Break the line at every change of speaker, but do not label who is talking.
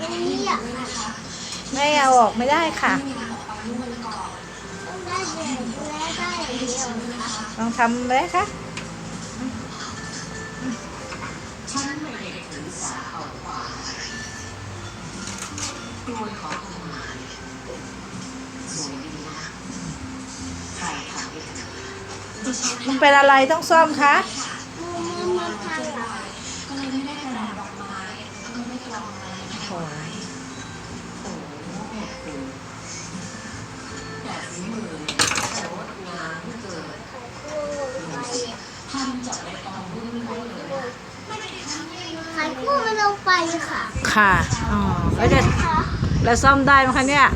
ตรงนี้อะ
ไม่เอาออกไม่ได้ค่ะ
ต้องได้แบบและได้อย่างเดียวนะคะ
ลองทำเลยค่ะ
ฉันไม่ได้ถือสาเอาความโดยขอเข้ามาสวยดีนะใครทำให้เธอดิฉัน
มันเป็นอะไรต้องซ่อมคะ
ถวายโอ้แม่คุณแต่ฝีมือเนี่ยจะงามเกิน
โอ้ไปขายคู่มันเอาไปค่ะ
ค่ะ อ๋อแล้วจะแล้วซ่อมได้ไหมคะเนี่ย